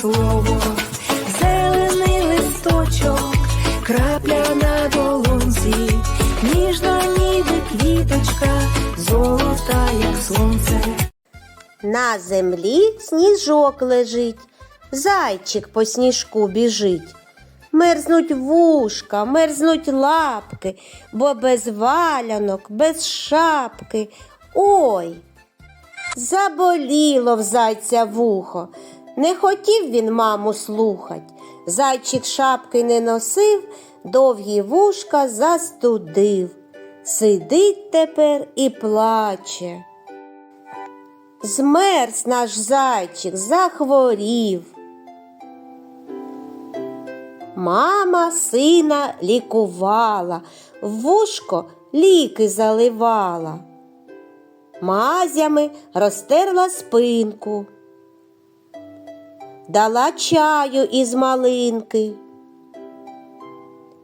слово, зелений листочок, крапля на долонці, ніжна ніби квіточка, золота, як сонце. На землі сніжок лежить, зайчик по сніжку біжить. Мерзнуть вушка, мерзнуть лапки, бо без валянок, без шапки. Ой, заболіло в зайця вухо. Не хотів він маму слухать. Зайчик шапки не носив, довгі вушка застудив. Сидить тепер і плаче. Змерз наш зайчик, захворів. Мама сина лікувала, в вушко ліки заливала. Мазями розтерла спинку, дала чаю із малинки.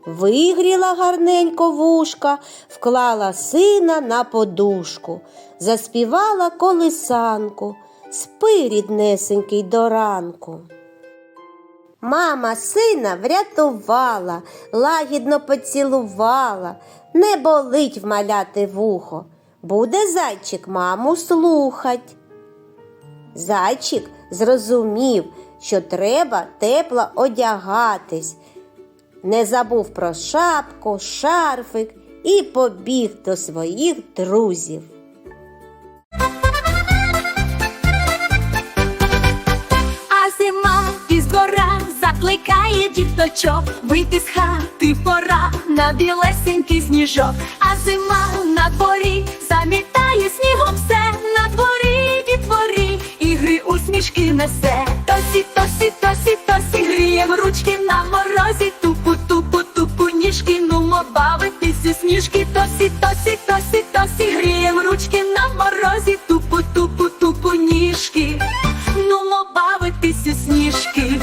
Вигріла гарненько вушка, вклала сина на подушку, заспівала колисанку, спи, ріднесенький до ранку. Мама сина врятувала, лагідно поцілувала, не болить вмаляти вухо, буде зайчик маму слухать. Зайчик зрозумів, що треба тепло одягатись, не забув про шапку, шарфик і побіг до своїх друзів. А зима із гора закликає діточок Вийти з хати пора на білесенький сніжок, а зима на дворі замітає снігом все усмішки несе. Тосі, тосі, тосі, тосі, грієм ручки на морозі, тупу, тупу, тупу, ніжки, нумо бавитися сніжки, тосі, тосі, тосі, тосі, грієм ручки на морозі, тупу, тупу, тупу, ніжки, нумо бавитися сніжки.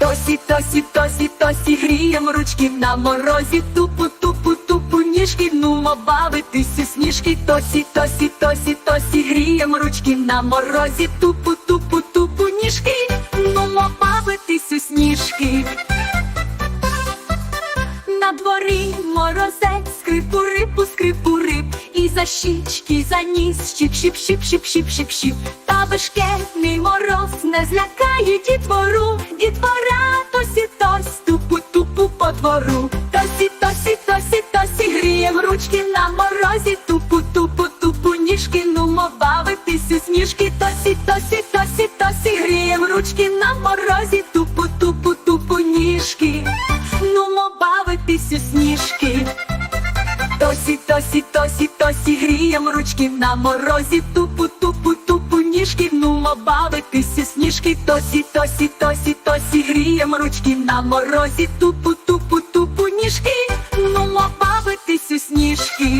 Тосі, тосі, тосі, тосі, грієм ручки на морозі, тупу, тупу, тупу, ніжки, нумо бавитися сніжки, тосі, тосі, тосі, тосі, грієм ручки на морозі, тупу, тупу, тупу, ніжки, нумо бавитися сніжки. На дворі морозець, скрипу рипу, скрипу рип, і за щічки, за ніс, щіп, щіп, щіп, щіп, щіп, щіп, щіп. Та бешкетний мороз не злякає дітвору, дітвора тосі тось, тупу, тупу по двору. Тосі, тосі, тосі, тосі, грієм ручки на морозі, тупу, ручки на морозі, тупу, тупу, тупу, ніжки. Нумо бавитися сніжки. Тосі, тосі, тосі, тосі, грієм ручки на морозі, тупу, тупу, тупу, ніжки, нумо бавитися сніжки, тосі, тосі, тосі, тосі, грієм ручки на морозі, тупу, тупу, тупу, ніжки, нумо бавитися сніжки.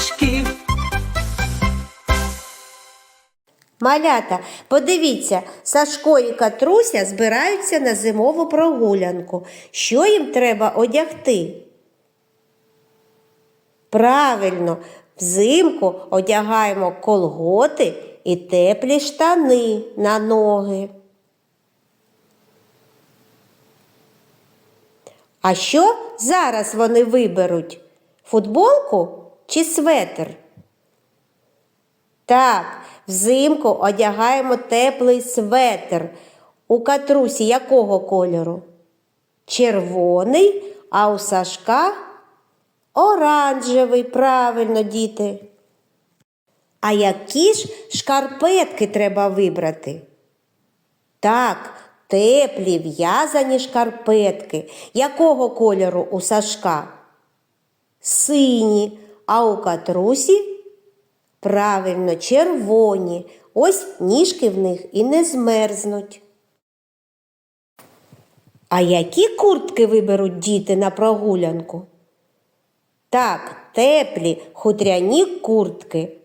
Бавитися. Малята, подивіться, Сашко і Катруся збираються на зимову прогулянку. Що їм треба одягти? Правильно, взимку одягаємо колготи і теплі штани на ноги. А що зараз вони виберуть? Футболку чи светр? Так, взимку одягаємо теплий светр. У катрусі якого кольору? Червоний, а у Сашка оранжевий, правильно, діти. А які ж шкарпетки треба вибрати? Так, теплі в'язані шкарпетки. Якого кольору у Сашка? Сині, а у катрусі? Правильно, червоні. Ось ніжки в них і не змерзнуть. А які куртки виберуть діти на прогулянку? Так, теплі хутряні куртки.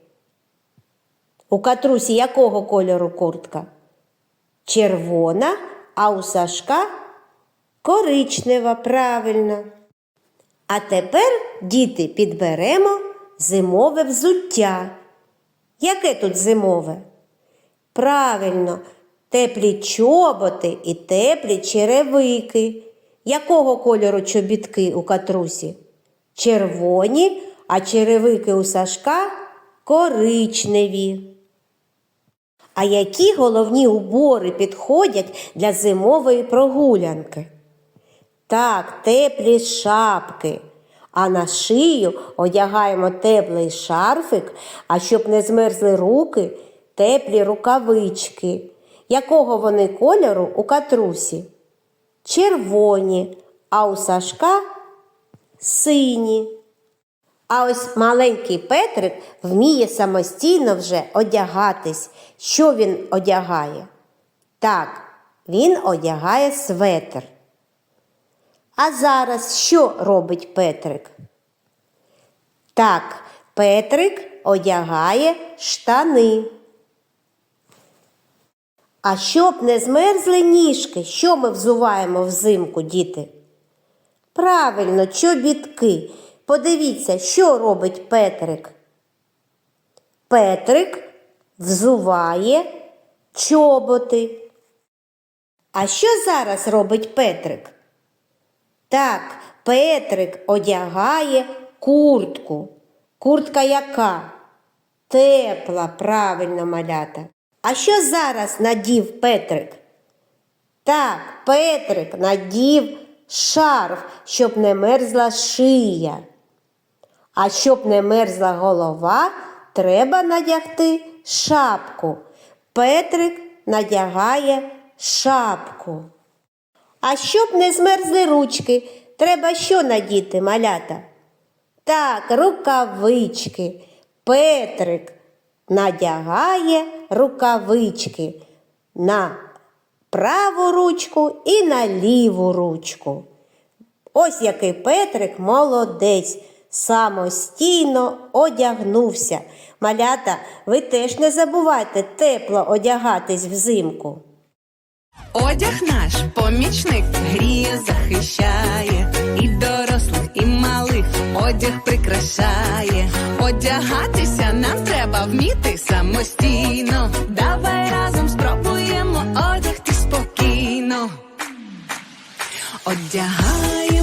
У катрусі якого кольору куртка? Червона, а у Сашка коричнева, правильно. А тепер, діти, підберемо зимове взуття. Яке тут зимове? Правильно, теплі чоботи і теплі черевики. Якого кольору чобітки у катрусі? Червоні, а черевики у Сашка коричневі. А які головні убори підходять для зимової прогулянки? Так, теплі шапки. А на шию одягаємо теплий шарфик, а щоб не змерзли руки, теплі рукавички. Якого вони кольору у катрусі? Червоні, а у Сашка сині. А ось маленький Петрик вміє самостійно вже одягатись. Що він одягає? Так, він одягає светр. А зараз що робить Петрик? Так, Петрик одягає штани. А щоб не змерзли ніжки, що ми взуваємо взимку, діти? Правильно, чобітки. Подивіться, що робить Петрик. Петрик взуває чоботи. А що зараз робить Петрик? Так, Петрик одягає куртку. Куртка яка? Тепла, правильно малята. А що зараз надів Петрик? Так, Петрик надів шарф, щоб не мерзла шия. А щоб не мерзла голова, треба надягти шапку. Петрик надягає шапку. А щоб не змерзли ручки, треба що надіти, малята? Так, рукавички. Петрик надягає рукавички на праву ручку і на ліву ручку. Ось який Петрик молодець, самостійно одягнувся. Малята, ви теж не забувайте тепло одягатись взимку. Одяг наш помічник гріє, захищає, і дорослих, і малих одяг прикрашає. Одягатися нам треба вміти самостійно. Давай разом спробуємо одягти спокійно. Одягаємося